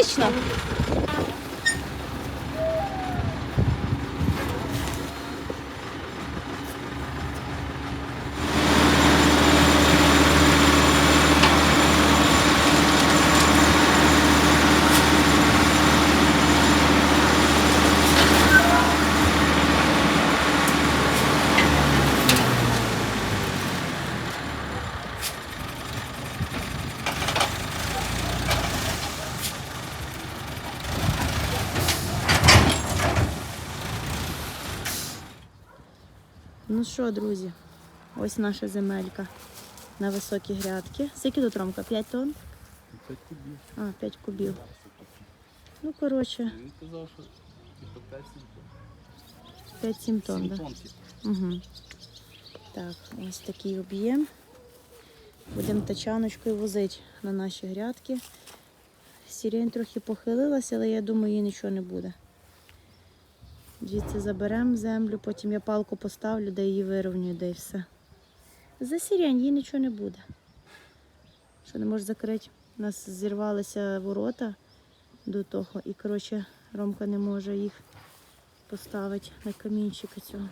Отлично. Ну що, друзі, ось наша земелька на високі грядки. Скільки тут ромка? 5 тонн? 5 кубів. А, 5 кубів. Ну, коротше, Він казав, що типу 5 5-7 7 тонн. Да? тонн. типу. Угу. Так, ось такий об'єм. Будемо тачаночкою возити на наші грядки. Сірень трохи похилилася, але я думаю, їй нічого не буде. Звідси заберемо землю, потім я палку поставлю, де її вирівнюю, де і все. За сірень їй нічого не буде. Що не можеш закрити? У нас зірвалися ворота до того, і, коротше, Ромка не може їх поставити на камінчика цього.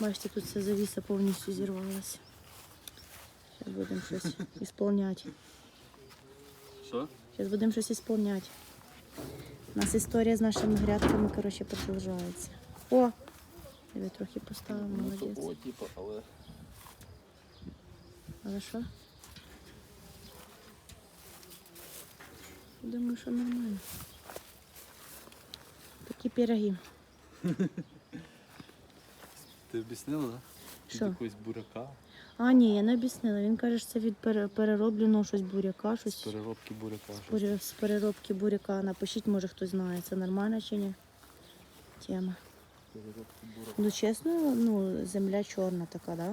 Бачите, тут вся завіса повністю зірвалася. Зараз будемо щось ісполняти. Що? Зараз будемо щось ісполняти. У нас історія з нашими грядками, коротше, продовжується. О! Я трохи поставив, Ну, молодець. о, типу, але Але що? Думаю, що нормально. Такі пироги. ти об'яснила, так? Що? Від якогось буряка, А, ні, я не об'яснила. Він каже, що це від пере- переробленого щось буряка, з щось переробки буряка. щось. Буря- з переробки буряка. Напишіть, може хтось знає, це нормально чи ні. Тема. Переробки буряка. Ну чесно, ну, земля чорна така, да?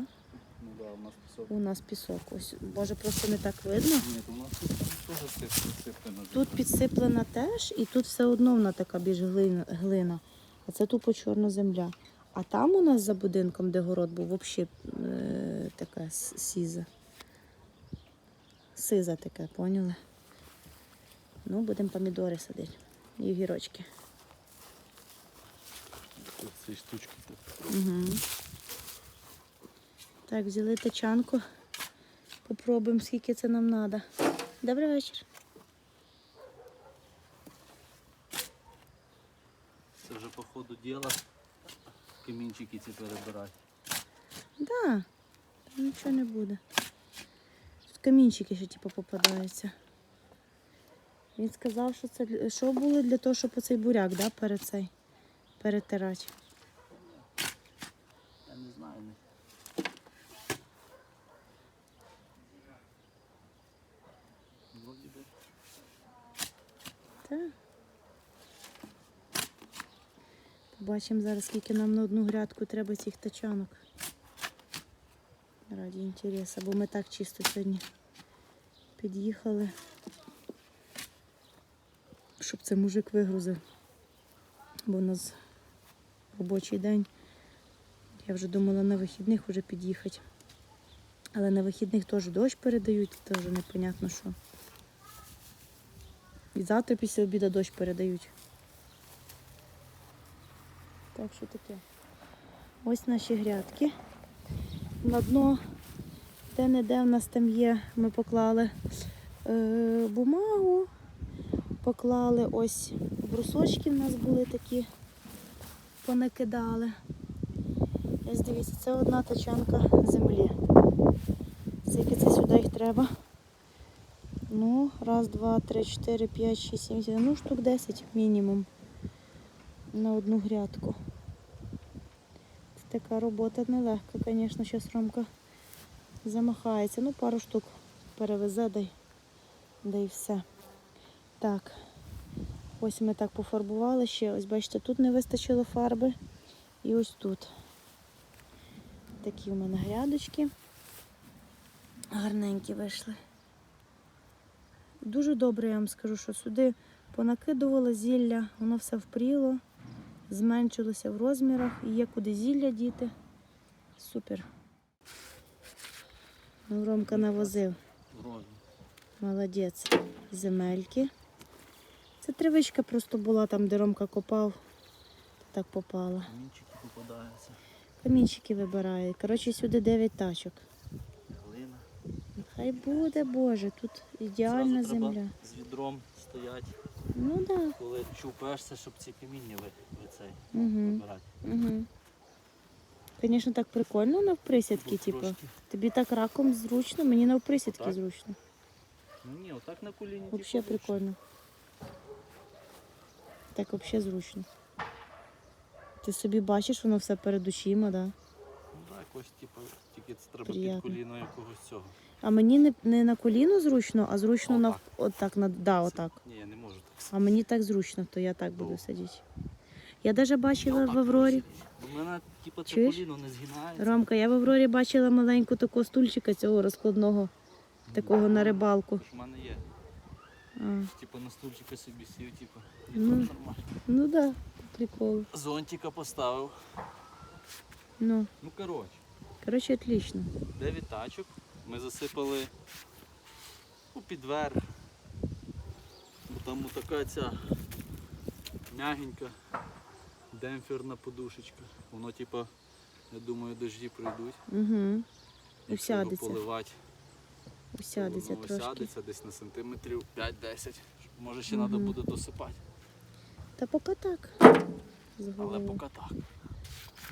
Ну да, у нас пісок. У нас пісок. Ось, може, просто не так видно. Ні, то у нас тут теж сип- сиплено. Тут підсиплена теж, і тут все одно вона така більш глина, глина. А це тупо чорна земля. А там у нас за будинком, де город був, взагалі е, така сіза. Сиза таке, поняли? Ну, будемо помідори садити. І огірочки. Ці штучки. тут. Угу. Так, взяли тачанку. Попробуємо, скільки це нам треба. Добрий вечір. Це вже по ходу діла камінчики ці перебирати. Да, там нічого не буде. Тут камінчики ще типу попадаються. Він сказав, що це що було для того, щоб оцей буряк, да, перед цей перетирати. Я не знаю. не- Вроді би. Так. Побачимо зараз, скільки нам на одну грядку треба цих тачанок. Раді інтересу, бо ми так чисто сьогодні під'їхали, щоб це мужик вигрузив. Бо у нас робочий день. Я вже думала на вихідних вже під'їхати. Але на вихідних теж дощ передають, теж непонятно що. І завтра після обіду дощ передають. Так що таке. Ось наші грядки. На дно, де-не-де в нас там є, ми поклали е, бумагу, поклали ось брусочки в нас були такі, понакидали. Ось дивіться, це одна тачанка землі. Скільки це сюди їх треба? Ну, раз, два, три, чотири, п'ять, шість, сім, сім, ну штук 10 мінімум на одну грядку. Це така робота нелегка, звісно, зараз Ромка замахається. Ну, пару штук перевезе, да й, да й все. Так, ось ми так пофарбували ще. Ось бачите, тут не вистачило фарби. І ось тут. Такі у мене грядочки. Гарненькі вийшли. Дуже добре, я вам скажу, що сюди понакидувала зілля, воно все впріло, зменшилося в розмірах і є куди зілля діти. Супер. Ну, Ромка навозив. Молодець. Земельки. Це травичка просто була там, де Ромка копав. Так попала. Камінчики попадаються. Камінчики вибирає. Коротше, сюди 9 тачок. Глина. Хай буде, Боже, тут ідеальна Зразу треба земля. з відром стоять, Ну так. Да. коли чупаєшся, щоб ці каміння ви, ви цей Угу. вибирати. Угу. Звісно, так прикольно навприсядки, Бо типу. трошки. Тобі так раком зручно, мені навприсядки Отак? зручно. Ну ні, отак на коліні. типу, Взагалі лучше. прикольно. Так взагалі зручно. Ти собі бачиш, воно все перед очима, да? Ну так, якось, типу, тільки це треба Приємно. під коліно якогось цього. А мені не, не на коліно зручно, а зручно на Отак. отак, на да, Це- отак. Ні, я не можу так. А мені так зручно, то я так буду Ну. сидіти. Я навіть бачила в Аврорі. У мене, типу, це Чуєш? коліно не згинається. Ромка, я в Аврорі бачила маленьку такого стульчика цього розкладного, такого на рибалку. В мене є. А, Типу на стульчика собі сів, типу, і Ну. нормально. ну так, да, прикол. Зонтика поставив. Ну, Ну коротше, коротше, отлично. 9 тачок. Ми засипали у підверх. Бо там така ця м'ягенька демпферна подушечка. Воно типу, я думаю, дожді пройдуть. Угу. Якщо його Усядеться. поливати, Усядеться воно трошки. усядеться десь на сантиметрів 5-10. Може ще треба буде досипати. Та поки так. Але поки так.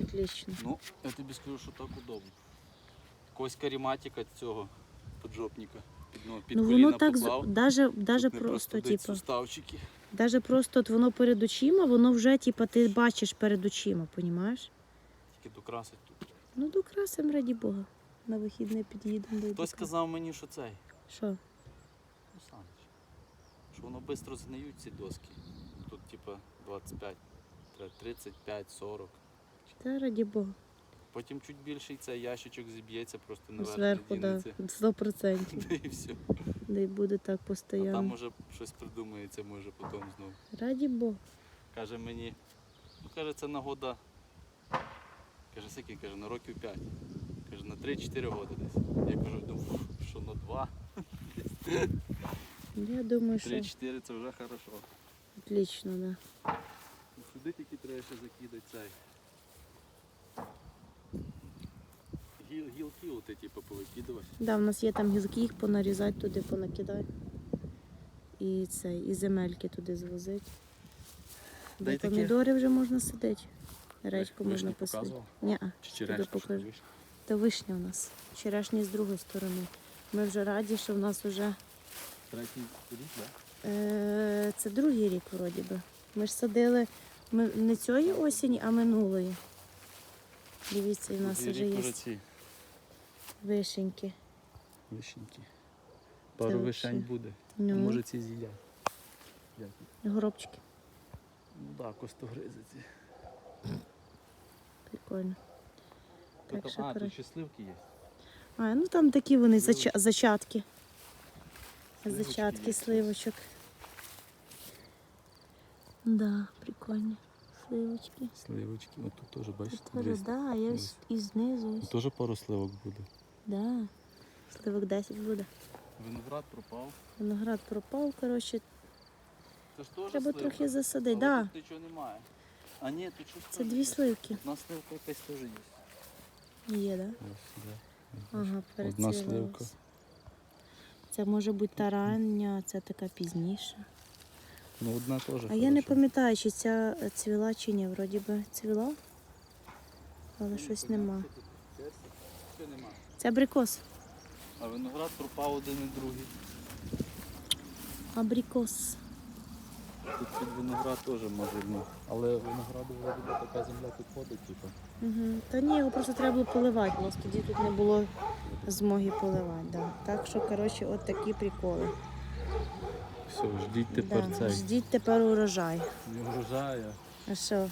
Отлично. Ну, я тобі скажу, що так удобно. Якогось каріматика цього поджопника. Під, ну, під ну коліна воно так, з- поклав. даже, даже Тут не просто, типу, суставчики. Даже просто от воно перед очима, воно вже, типу, ти бачиш перед очима, понімаєш? Тільки докрасить тут. Ну, докрасим, раді Бога. На вихідне під'їдемо. до Хтось сказав мені, що цей. Що? Ну, Саныч, що воно швидко згниють ці доски. Тут, типа, 25, 35, 40. Та раді Бога. Потім чуть більший цей ящичок зіб'ється, просто наверх Зверху, так, да, 100%. Да і все. Да й буде так А там уже щось придумається, може потім знову. Раді Бога. Каже мені, ну каже, це нагода. Каже, скільки, каже, на років 5. Каже, на 3-4 роки десь. Я кажу, ну, що на 2, Я думаю, що 3-4 це вже хорошо. отлично, да. Ну, Сюди тільки треба ще закидати цей. Гіл, гілки оти, типу, повикидувати. Да, в нас є там гілки, їх понарізати туди, понакидати. І це, і земельки туди звозити. Таке. помідори вже можна сидити. Редьку Вишні можна посадити. показував? Ні, Чи що покажу. вишня? Та вишня у нас. Черешні з другої сторони. Ми вже раді, що в нас вже Третій рік, так? е, це другий рік, вроді би. Ми ж садили ми, не цієї осені, а минулої. Дивіться, і в нас вже є ці вишеньки. вишеньки. Це Пару вообще. вишень буде. Ну, Може ці з'їдять. Як? горобчики. Ну так, да, костогризи ці. Прикольно. Так Тут, що, а, тут коротше. ще сливки є. А, ну там такі вони зача- зачатки. Сливочки Зачатки є. сливочок. Да, прикольні. Сливочки. Сливочки, от тут теж, бачите, Тоже, дивись. да, я ось і знизу. ось. Теж пару сливок буде. Да. Сливок 10 буде. Виноград пропав. Виноград пропав, коротше, Це ж теж треба сливка. трохи засадити. Але Да, тут нічого немає. А ні, тут щось це теж дві сливки. Одна сливка якась теж є. Є, да? Ага, Одна перецвілилась. сливка. Це може бути та рання, а ця така пізніша. Ну одна теж. А я не пам'ятаю, чи ця цвіла чи ні. Вроді би цвіла, але щось нема. Що нема. Це абрикос. А виноград пропав один і другий. Абрикос. Тут під виноград теж може, ну. Але винограду вроді би така земля тут ходить, типу. Угу. Та ні, його просто треба було поливати. У нас тоді тут не було змоги поливати. Да. Так що, коротше, от такі приколи. Все, ждіть тепер да. цей. Ждіть тепер урожай. Не врожая. А що?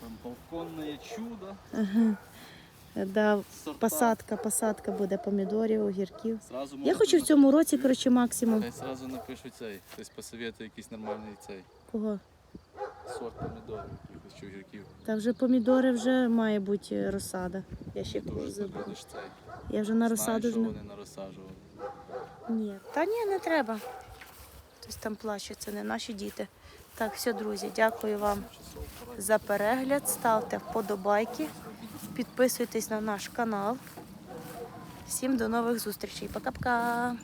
Там балконне чудо. Ага. Да, Сорта. посадка, посадка буде помідорів, огірків. Зразу Я можна хочу в цьому році, коротше, максимум. Хай зразу напишуть цей. Хтось посоветує якийсь нормальний цей Кого? сорт помідорів, якихось чи огірків. Та вже помідори вже має бути е, розсада. Я ще забула. цей. Я вже на Знаєш, розсаду що ж не. вони нарозсаджували. Ні. Та ні, не треба. Хтось там плаче, це не наші діти. Так, все, друзі, дякую вам за перегляд. Ставте вподобайки, підписуйтесь на наш канал. Всім до нових зустрічей. Пока-пока.